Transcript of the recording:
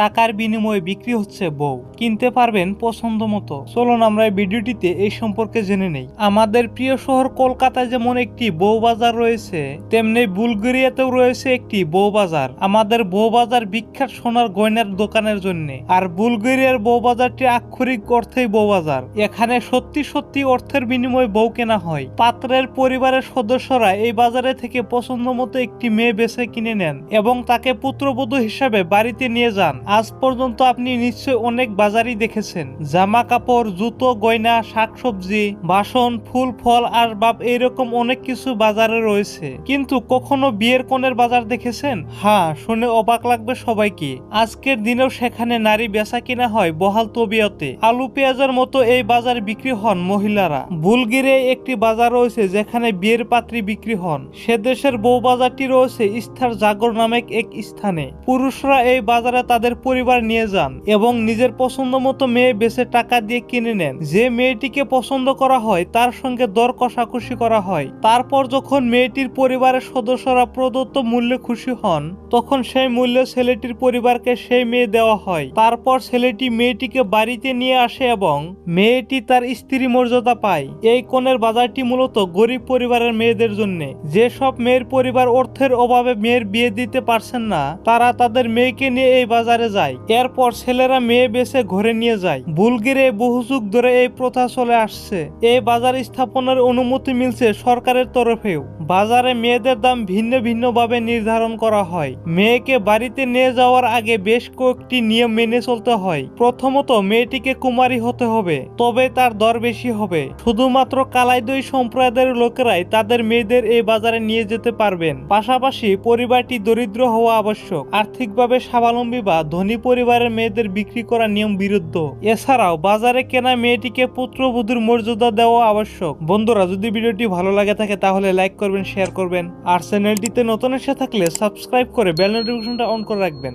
টাকার বিনিময়ে বিক্রি হচ্ছে বউ। কিনতে পারবেন পছন্দ মতো। চলুন আমরা এই ভিডিওটিতে এই সম্পর্কে জেনে নেই। আমাদের প্রিয় শহর কলকাতায় যেমন একটি বউ বাজার রয়েছে, তেমনি বুলগেরিয়াতেও রয়েছে একটি বউ বাজার। আমাদের বউ বাজার বিখ্যাত সোনার গয়নার দোকানের জন্য। আর বুলগেরিয়ার বউ বাজারটি আক্ষরিক অর্থেই বউ বাজার। এখানে সত্যি সত্যি অর্থের বিনিময়ে বউ কেনা হয়। পাত্রের পরিবারের সদস্যরা এই বাজারে থেকে পছন্দ মতো একটি মেয়ে বেছে কিনে নেন এবং তাকে পুত্রবধূ হিসাবে বাড়িতে নিয়ে যান। আজ পর্যন্ত আপনি নিশ্চয় অনেক বাজারই দেখেছেন। জামা কাপড় জুতো, গয়না, শাকসবজি, বাসন, ফুল, ফল আর বাপ এইরকম অনেক কিছু বাজারে রয়েছে। কিন্তু কখনো বিয়ের কনের বাজার দেখেছেন? হ্যাঁ শুনে অবাক লাগবে সবাইকে। আজকের দিনেও সেখানে নারী বেচা কিনা হয় বহাল তবিয়তে। আলু পেঁয়াজের মতো এই বাজার বিক্রি হন মহিলারা। বুলগিরে একটি বাজার রয়েছে যেখানে বিয়ের পাত্রী বিক্রি হন। সে দেশের বউ বাজারটি রয়েছে ইস্তার জাগর নামক এক স্থানে। পুরুষরা এই বাজারে তাদের পরিবার নিয়ে যান এবং নিজের পছন্দ মতো মেয়ে বেছে টাকা দিয়ে কিনে নেন। যে মেয়েটিকে পছন্দ করা হয়, তার সঙ্গে দর কষাকষি করা হয়। তারপর যখন মেয়েটির পরিবারের সদস্যরা প্রদত্ত মূল্যে খুশি হন, তখন সেই মূল্য ছেলেটির পরিবারকে সেই মেয়ে দেওয়া হয়। তারপর ছেলেটি মেয়েটিকে বাড়িতে নিয়ে আসে এবং মেয়েটি তার স্ত্রী মর্যাদা পায়। এই কনের বাজারটি মূলত গরিব পরিবারের মেয়েদের জন্য। যেসব মেয়ের পরিবার অর্থের অভাবে মেয়ের বিয়ে দিতে পারছেন না, তারা তাদের মেয়েকে নিয়ে এই বাজারে যায়। এরপর ছেলেরা মেয়ে বেছে ঘরে নিয়ে যায়। বুলগিরে বহু যুগ ধরে এই প্রথা চলে আসছে। এই বাজার স্থাপনের অনুমতি মিলছে সরকারের তরফেও। বাজারে মেয়েদের দাম ভিন্ন ভিন্ন ভাবে নির্ধারণ করা হয়। মেয়েকে বাড়িতে নিয়ে যাওয়ার আগে বেশ কয়েকটি নিয়ম মেনে চলতে হয়। প্রথমত, মেয়েটিকে কুমারী হতে হবে, তবে তার দর বেশি হবে। শুধুমাত্র কালাইদই সম্প্রদায়ের লোকেরাই তাদের মেয়েদের এই বাজারে নিয়ে যেতে পারবেন। পাশাপাশি পরিবারটি দরিদ্র হওয়া আবশ্যক। আর্থিকভাবে স্বাবলম্বী বা ধনী পরিবারের মেয়েদের বিক্রি করা নিয়ম বিরুদ্ধ। এছাড়াও বাজারে কেনা মেয়েটিকে পুত্রবধূর মর্যাদা দেওয়া আবশ্যক। বন্ধুরা, যদি ভিডিওটি ভালো লাগে থাকে, তাহলে লাইক করবেন, শেয়ার করবেন। আর চ্যানেলটিতে নতুন এসে থাকলে সাবস্ক্রাইব করে বেল নোটিফিকেশনটা অন করে রাখবেন।